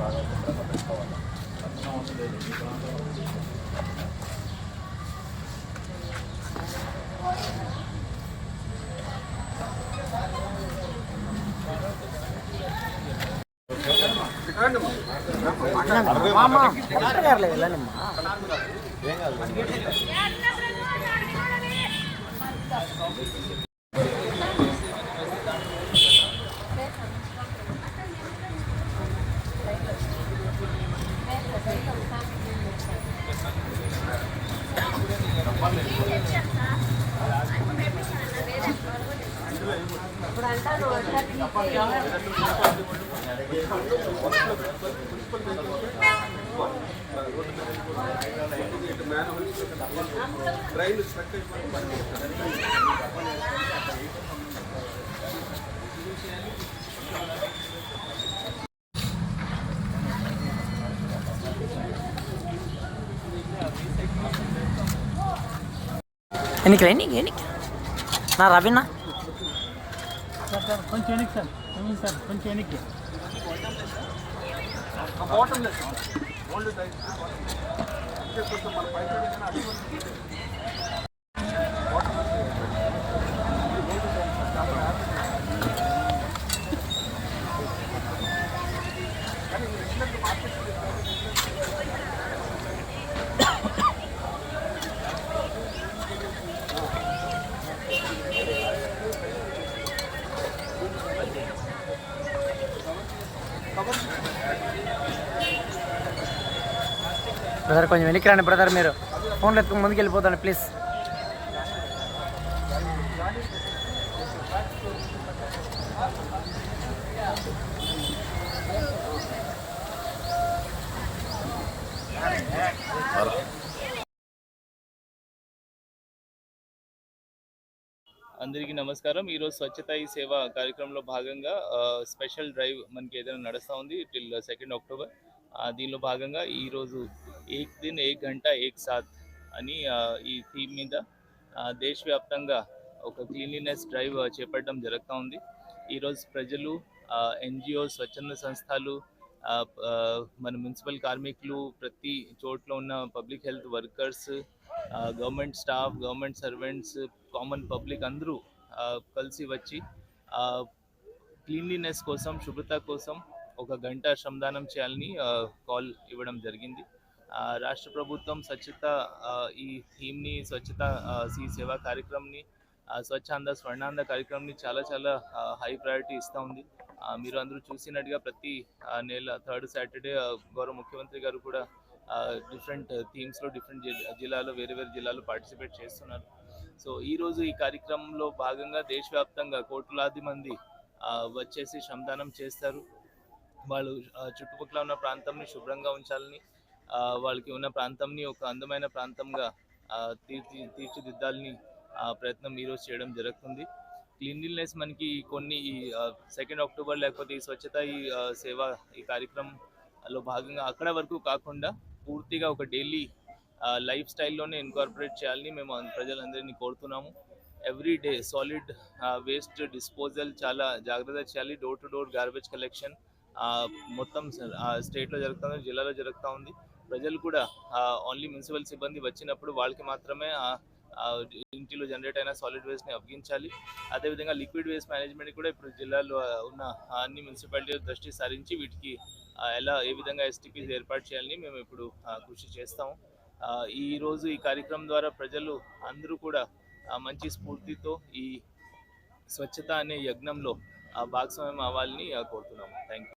బాగా శుభ్రంగా పెట్టుకోవాలి అందులో ఉంటుంది ఏం కాదు గారులే వెళ్ళండి ఎన్నికలు ఎన్నిక ఎన్నిక నా రవినా Sir sir కొంచెం వెనక్కి సార్ నవీన్ సార్ కొంచెం వెనక్కి బ్రదర్ కొంచెం వెనక్కి రండి బ్రదర్ మీరు. ఫోన్లో ఎత్తుకుని ముందుకు వెళ్ళిపోతాను ప్లీజ్ అందరికీ నమస్కారం. ఈరోజు స్వచ్ఛత ఈ సేవ కార్యక్రమంలో భాగంగా స్పెషల్ డ్రైవ్ మనకి ఏదైనా నడుస్తూ ఉంది టిల్ సెకండ్ అక్టోబర్ దీనిలో భాగంగా ఈరోజు ఏక్ దిన్ ఏక్ గంట ఏక్ సాత్ అని ఈ థీమ్ మీద దేశవ్యాప్తంగా ఒక క్లీన్లీనెస్ డ్రైవ్ చేపట్టడం జరుగుతూ ఉంది. ఈరోజు ప్రజలు ఎన్జిఓ స్వచ్ఛంద సంస్థలు మన మున్సిపల్ కార్మికులు ప్రతి చోట్ల ఉన్న public health workers government staff government servants common public అందరూ కలిసి వచ్చి క్లీన్లీనెస్ కోసం శుభ్రత కోసం ఒక గంట శ్రమదానం చేయాలని కాల్ ఇవ్వడం జరిగింది. రాష్ట్ర ప్రభుత్వం స్వచ్ఛత ఈ థీమ్ని స్వచ్ఛత ఆ, ఈ సేవా కార్యక్రమంని స్వచ్ఛాంద స్వర్ణాంద కార్యక్రమంని చాలా చాలా హై ప్రయారిటీ ఇస్తూ ఉంది. మీరు అందరూ చూసినట్టుగా ప్రతి నెల థర్డ్ సాటర్డే గౌరవ ముఖ్యమంత్రి గారు కూడా డిఫరెంట్ థీమ్స్లో డిఫరెంట్ జిల్లాలో వేరే వేరే జిల్లాలో పార్టిసిపేట్ చేస్తున్నారు. సో ఈరోజు ఈ కార్యక్రమంలో భాగంగా దేశవ్యాప్తంగా కోట్లాది మంది వచ్చేసి శ్రమదానం చేస్తారు. వాళ్ళు చుట్టుపక్కల ఉన్న ప్రాంతంని శుభ్రంగా ఉంచాలని వాళ్ళకి ఉన్న ప్రాంతంని ఒక అందమైన ప్రాంతంగా తీర్చి తీర్చిదిద్దాలని ఆ, ప్రయత్నం ఈరోజు చేయడం జరుగుతుంది. క్లీన్లీనెస్ మనకి కొన్ని ఈ సెకండ్ అక్టోబర్ లేకపోతే ఈ స్వచ్ఛత ఈ సేవ ఈ కార్యక్రమంలో భాగంగా అక్కడ వరకు కాకుండా పూర్తిగా ఒక డైలీ లైఫ్ స్టైల్లోనే ఇన్కార్పొరేట్ చేయాలని మేము ప్రజలందరినీ కోరుతున్నాము. Every day solid waste disposal చాలా జాగ్రత్త చేయాలి. Door to door garbage collection మొత్తం స్టేట్లో జరుగుతుంది జిల్లాలో జరుగుతూ ఉంది. ప్రజలు కూడా ఓన్లీ మున్సిపల్ సిబ్బంది వచ్చినప్పుడు వాళ్ళకి మాత్రమే ఇంటిలో జనరేట్ అయిన సాలిడ్ వేస్ట్ని అప్పగించాలి. అదేవిధంగా లిక్విడ్ వేస్ట్ మేనేజ్మెంట్ కూడా ఇప్పుడు జిల్లాలో ఉన్న అన్ని మున్సిపాలిటీలు దృష్టి సారించి వీటికి ఎలా ఏ విధంగా ఎస్టీపీస్ ఏర్పాటు చేయాలని మేము ఇప్పుడు కృషి చేస్తాము. ఈరోజు ఈ కార్యక్రమం ద్వారా ప్రజలు అందరూ కూడా మంచి స్ఫూర్తితో ఈ స్వచ్ఛత అనే యజ్ఞంలో ఆ, భాగస్వామ్యం అవ్వాలని కోరుతున్నాము. Thank you